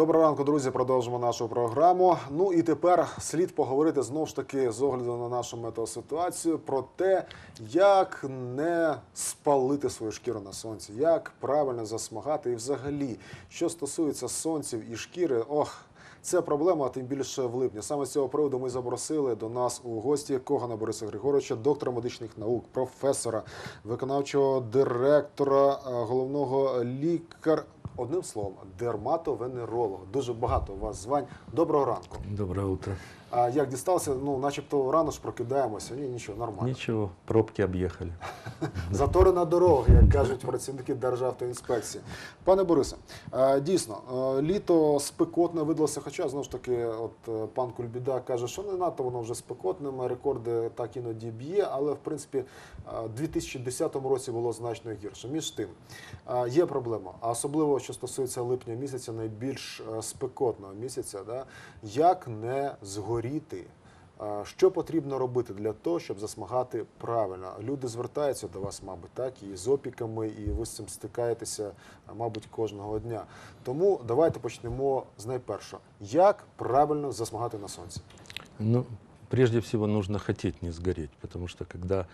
Доброго ранку, друзі. Продовжимо нашу програму. Ну і тепер слід поговорити знову ж таки з огляду на нашу метеоситуацію про те, як не спалити свою шкіру на сонці, як правильно засмагати, і взагалі, що стосується сонців і шкіри, ох. Це проблема, тим більше в липні. Саме з цього приводу ми запросили до нас у гості Когана Бориса Григоровича, доктора медичних наук, професора, виконавчого директора, е, головного лікар. Одним словом, дерматовенеролог. Дуже багато у вас звань. Доброго ранку. Доброго утро. А як дісталося, ну, начебто рано ж прокидаємося. Ні, нічого, нормально. Ничего, пробки объехали. Затори на дороги, як кажуть працівники Державтоінспекції. Пане Борисе, е, дійсно, е, літо спекотне видалося, хоча знову ж таки, от е, пан Кульбіда каже, що не надто воно вже спекотним, рекорди так іноді б'є, але в принципі у 2010 році було значно гірше. Між тим є проблема, а особливо що стосується липня місяця, найбільш спекотного місяця, да, як не згоріти А, Що потрібно робити для того, щоб засмагати правильно? Люди звертаються до вас, мабуть, так, і з опіками, і ви з цим стикаєтеся, а, мабуть, кожного дня. Тому давайте почнемо з найпершого. Як правильно засмагати на сонці? Ну, прежде всего нужно хотеть не сгореть, потому что когда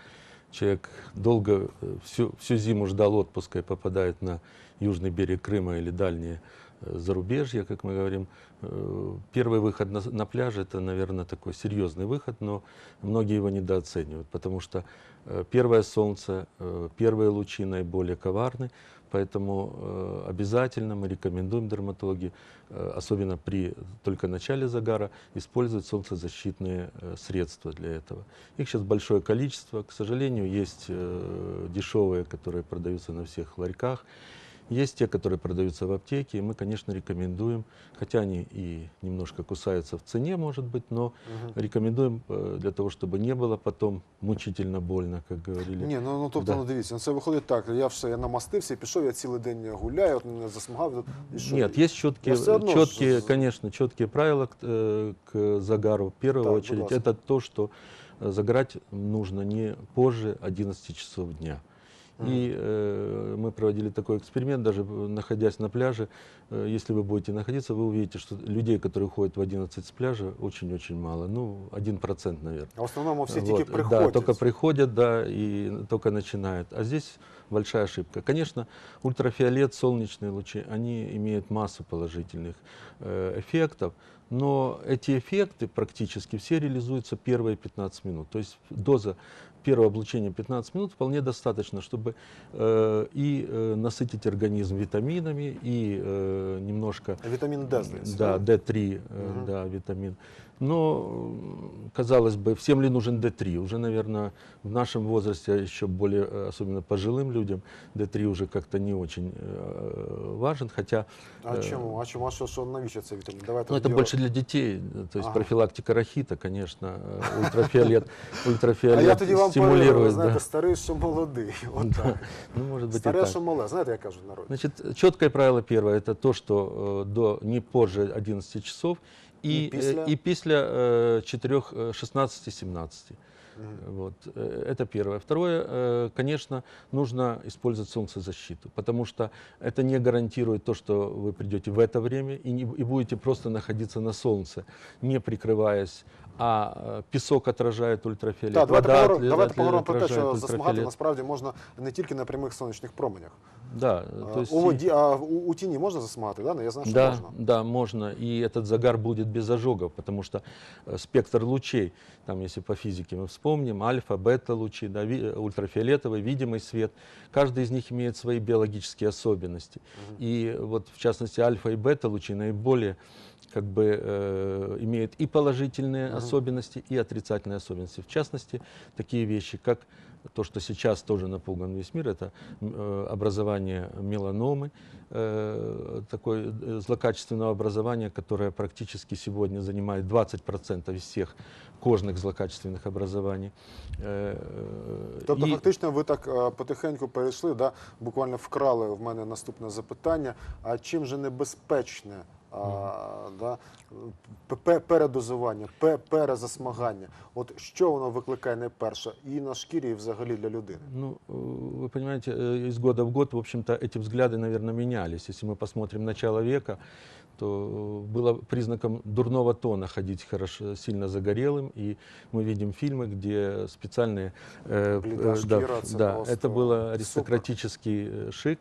человек долго, э, всю, всю зиму ждал отпуска и попадает на южный берег Крыма или дальние э, зарубежья, как мы говорим, э, первый выход на, на пляж это, наверное, такой серьезный выход, но многие его недооценивают, потому что э, первое солнце, э, первые лучи наиболее коварны, Поэтому обязательно мы рекомендуем дерматологи, особенно при только начале загара, использовать солнцезащитные средства для этого. Их сейчас большое количество. К сожалению, есть дешевые, которые продаются на всех ларьках. Есть те, которые продаются в аптеке, и мы, конечно, рекомендуем, хотя они и немножко кусаются в цене, может быть, но рекомендуем э, для того, чтобы не было потом мучительно больно, как говорили. Ні, ну, ну тобто, Да. ну дивіться, ну, це виходить так. Я все я намастився і пішов, я цілий день гуляю, от мене засмагав. І що? Нет, есть четкие, Но всё равно четкие, ж- конечно, четкие правила к, э, к загару. В первую Так, будь очередь, ласка. это то, что э, загорать нужно не позже 11 часов дня. И э, мы проводили такой эксперимент, даже э, находясь на пляже, э, если вы будете находиться, вы увидите, что людей, которые уходят в 11 с пляжа, очень-очень мало. Ну, 1%, наверное. А в основному всі Вот, тільки приходять. Да, только приходят, да, и только начинают. А здесь большая ошибка. Конечно, ультрафиолет, солнечные лучи, они имеют массу положительных э, эффектов, но эти эффекты практически все реализуются первые 15 минут. То есть доза первого облучения 15 минут вполне достаточно, чтобы э, и э, насытить организм витаминами, и э, немножко Вітамін Д, здається. да, D3, э, Мгм. да, витамин. Но, м, казалось бы, всем ли нужен D3? Уже, наверное, в нашем возрасте, еще более, э, особенно пожилым людям, D3 уже как-то не очень э, важен, хотя А э, чому? А чому? А що, що навіщо це вітамін? Давайте ну, это тоді- больше для детей, э, то есть Ага. профилактика рахита, конечно, э, ультрафиолет, ультрафиолет А я тоді вам повірю, ви стимулирует. знаєте, да. старий, що молодий. От так. Ну, может быть, и Старе, так. що мале. Знаєте, як кажуть народ? Значит, четкое правило первое это то, что э, до не позже 11 часов и, И після? и після э, 4, э, 16-17. Мгм. Вот, э, это первое. Второе, э, конечно, нужно использовать солнцезащиту, потому что это не гарантирует то, что вы придете в это время и, не- и будете просто находиться на солнце, не прикрываясь, а э, песок отражает ультрафиолет. Так, давайте вода поговоримо, отля- давайте отля- поговоримо про те, що отражает засмагати ультрафиолет. насправді можна не тільки на прямих сонячних променях. Да, А, то есть у, и- воді, а у, у тіні можна засмагати, да? Ну, Я знаю, що Да, можна. да, можно. И этот загар будет без ожогов, потому что э, спектр лучей, там, если по физике мы вспомним, альфа, бета лучи, да, ви- э, ультрафиолетовый, видимый свет, каждый из них имеет свои биологические особенности. И вот, в частности, альфа и бета лучи наиболее как бы э, имеют и положительные Мгм. особенности, и отрицательные особенности. В частности, такие вещи, как то, что сейчас тоже напуган весь мир, это э, образование меланомы, э, такое э, злокачественного образования, которое практически сегодня занимает 20% из всех кожных злокачественных образований. Э, Тобто, и- фактично, ви так е, потихеньку перейшли, да? буквально вкрали в мене наступне запитання. А чим же небезпечне а, да? п- пе- передозування, пе- перезасмагання? От що воно викликає найперше і на шкірі, і взагалі для людини? Ну, э, вы понимаете, э, из года в год, в общем-то, эти взгляды, наверное, менялись. Если мы посмотрим начало века, то было признаком дурного тона ходить хорошо, сильно загорелым. И мы видим фильмы, где специальные... э, Бледная э, да, шкира, это да, просто это было супер. аристократический э, шик.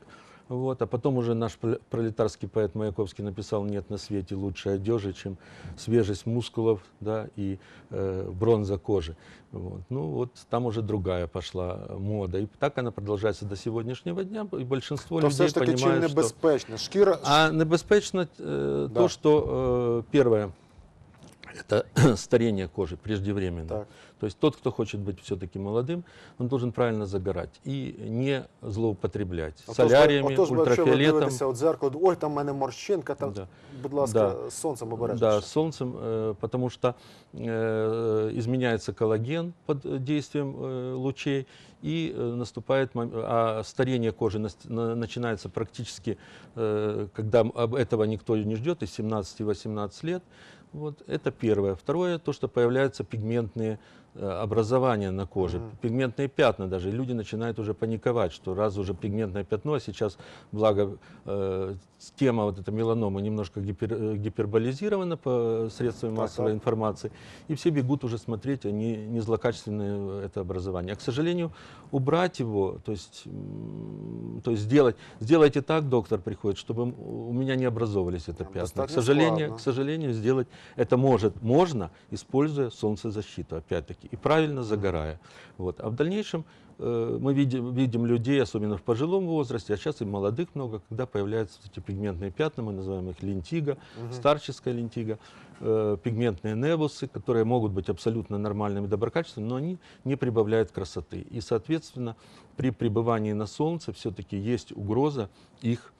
Вот, а потом уже наш пр- пролетарский поэт Маяковский написал «Нет на свете лучшей одежи, чем свежесть мускулов да, и э, бронза кожи». Вот. Ну вот там уже другая пошла мода. И так она продолжается до сегодняшнего дня. И большинство То людей все ж таки чи понимают, что... небезпечно? Шкіра А небезпечно э, Да. то, что э, первое, это старение кожи преждевременно. Так. То есть тот, кто хочет быть все-таки молодым, он должен правильно загорать и не злоупотреблять отож, ви, якщо ви ультрафиолетом. дивитеся от зеркало, ой, там в мене морщинка, там, Да. будь ласка, Да. з сонцем обережно. Да, с солнцем, э, потому что изменяется коллаген под действием лучей, и наступает а старение кожи начинается практически, э, когда этого никто не ждет, из 17-18 лет. Вот, это первое. Второе, то, что появляются пигментные э, образования на коже, Мгм. пигментные пятна даже. И люди начинают уже паниковать, что раз уже пигментное пятно, а сейчас, благо, э, тема вот эта меланомы немножко гипер- э, гиперболизирована по средствам Так, массовой так. информации, и все бегут уже смотреть, а не, не злокачественное это образование. А, к сожалению, убрать его, то есть, то есть сделать, сделайте так, доктор приходит, чтобы у меня не образовывались это пятна. К сожалению, складно. к сожалению, сделать это может, можно, используя солнцезащиту, опять-таки, и правильно загорая. Вот. А в дальнейшем э, мы видим, видим людей, особенно в пожилом возрасте, а сейчас и молодых много, когда появляются эти пигментные пятна, мы называем их лентиго, старческая лентиго, э, пигментные небусы, которые могут быть абсолютно нормальными, доброкачественными, но они не прибавляют красоты. И, соответственно, при пребывании на солнце все-таки есть угроза их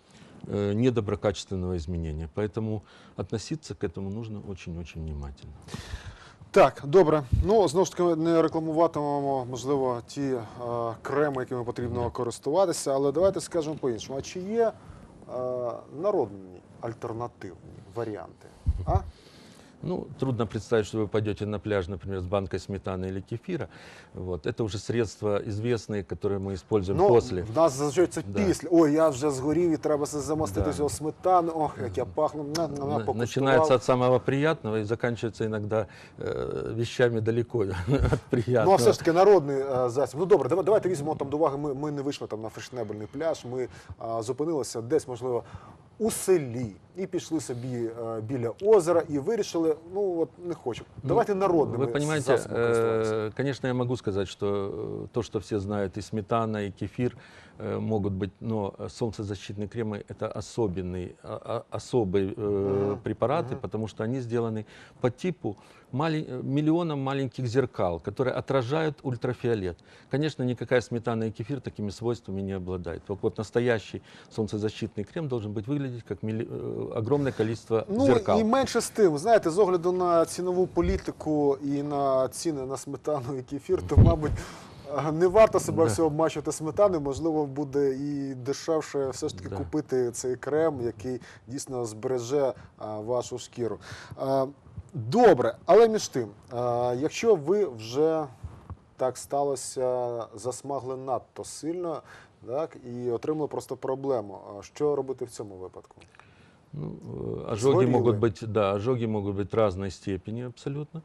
э, недоброкачественного изменения. Поэтому относиться к этому нужно очень-очень внимательно. Так, добре. Ну знову ж таки не рекламуватимемо, можливо, ті е, креми, якими потрібно користуватися, але давайте скажемо по-іншому. А чи є е, народні альтернативні варіанти? А? Ну, трудно представить, что вы пойдете на пляж, например, с банкой сметаны или кефира. Вот. Это уже средства известные, которые мы используем Ну, после. в нас зазвичай це Да. після. Ой, я вже згорів і треба се замастити Да. цього сметану. Ох, як я пахну. На, на, на, На- покуштував. Начинается от самого приятного и заканчивается иногда э, вещами далеко от приятного. Ну, а все ж таки народний е, засіб. Ну добре, давай- давайте візьмемо там до уваги. Ми, ми не вийшли там на фешнебельний пляж. Ми а, зупинилися десь, можливо, у селі і пішли собі е, біля озера і вирішили, ну от не хочу. Давайте народними Вы понимаете, засобами користуватися. э, конечно, я могу сказать, что э, то, что все знают, и сметана, и кефир э, могут быть, но солнцезащитные кремы это особенный, а- а- особые э, Мгм, препараты, мгм. потому что они сделаны по типу мале- э, миллионам маленьких зеркал, которые отражают ультрафиолет. Конечно, никакая сметана и кефир такими свойствами не обладает. Вот, вот настоящий солнцезащитный крем должен быть выглядеть как милли- э, огромное количество Ну зеркал. і менше з тим, знаєте, з огляду на цінову політику і на ціни на сметану і кефір, то, мабуть, е, не варто себе Да. все обмачувати сметаною. Можливо, буде і дешевше все ж таки Да. купити цей крем, який дійсно збереже а, вашу шкіру. А, Добре, але між тим, а, якщо ви вже так сталося, засмагли надто сильно, так, і отримали просто проблему. А Що робити в цьому випадку? Ну, э, ожоги Сгорелые. могут быть, да, ожоги могут быть разной степени абсолютно.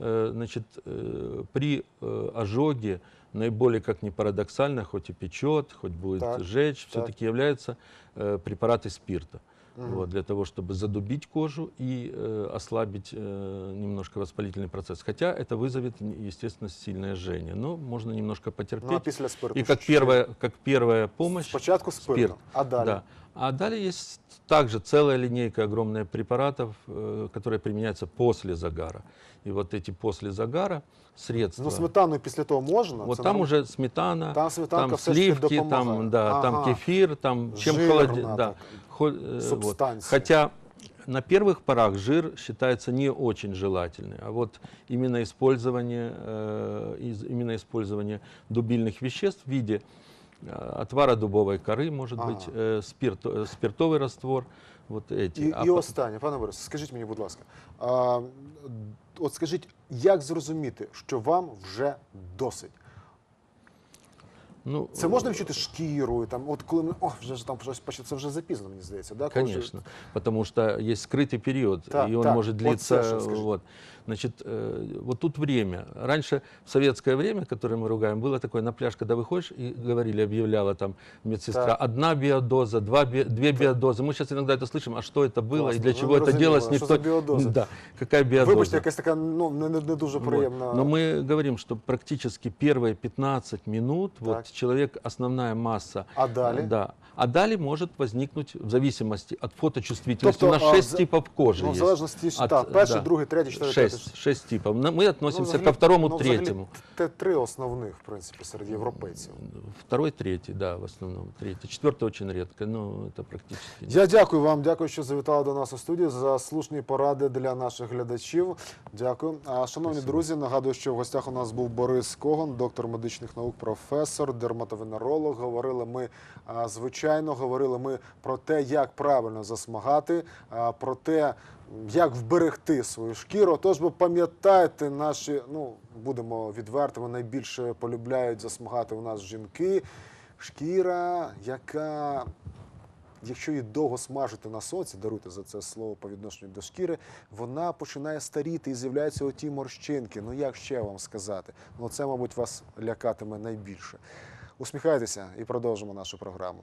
Э, Значит, э, при э, ожоге наиболее, как ни парадоксально, хоть и печет, хоть будет Так, жечь, так. все-таки являются э, препараты спирта. Вот, для того, чтобы задубить кожу и э, ослабить э, немножко воспалительный процесс. Хотя это вызовет, естественно, сильное жжение. Но можно немножко потерпеть. Ну, а після спирту? и как первая, как первая помощь, Спочатку спиртом, спирт. а далі? да. А далее есть также целая линейка огромная препаратов, э, которые применяются после загара. И вот эти после загара средства. Ну, сметану після того можна? вот Це там норм- уже сметана, Там сметанка там все ж таки сливки, там, допомагає. да, там Ага. кефир, там чем Жирна холоднее. Да, така хо- э, вот. субстанція. Хотя на первых порах жир считается не очень желательный, а вот именно использование, э, из- именно использование дубильных веществ в виде э, отвара дубовой коры, может Ага. быть, э, спирт, э, спиртовый раствор, вот эти. І, А і по- останнє, пане Борис, скажіть мені, будь ласка, а, от скажіть, як зрозуміти, що вам вже досить? Ну, Це можна відчути шкірою, там, от коли ми, о, вже ж там щось почне- це вже запізно, мені здається, да? коли вже- Конечно, потому что есть скрытый период, Так, и он так, может вот длиться. Саша, скажите. вот. Значит, э, вот тут время. Раньше в советское время, которое мы ругаем, было такое на пляж, когда выходишь и говорили, объявляла там медсестра, Так. одна биодоза, два, би- две биодозы. Мы сейчас иногда это слышим, а что это было Классно. и для Ну, чего это разумело, делалось, что никто... за биодоза? Да, какая биодоза. Вибачте, якась така ну, не, не, не дуже Вот. приємна. Но мы говорим, что практически первые 15 минут Так. вот человек, основная масса. А далі? э, Да. А далее может возникнуть в зависимости от фоточувствительности. Тобто, У нас а, 6 за- типов кожи Ну, в есть. залежності, От, так, перший, да. другий, третій, четвертий, п'ятий. Шесть, шесть типов. На- Мы Ну, относимся взагалі- ко второму, ну, взагалі третьему. Те три основних, в принципі, серед європейців. Второй, третий, да, в основном. Третий. Четвертый очень редко, но это практически. нет. Я дякую вам, дякую, що завітали до нас у студію за слушні поради для наших глядачів. Дякую. А шановні друзі, нагадую, що в гостях у нас був Борис Коган, доктор медичних наук, професор, дерматовенеролог. Говорили ми а, звичайно, говорили ми про те, як правильно засмагати, а, про те. Як вберегти свою шкіру? Тож ви пам'ятайте, наші, ну будемо відвертими, найбільше полюбляють засмагати у нас жінки. Шкіра, яка якщо її довго смажити на сонці, даруйте за це слово по відношенню до шкіри, вона починає старіти і з'являються оті морщинки. Ну як ще вам сказати? Ну це, мабуть, вас лякатиме найбільше. Усміхайтеся і продовжимо нашу програму.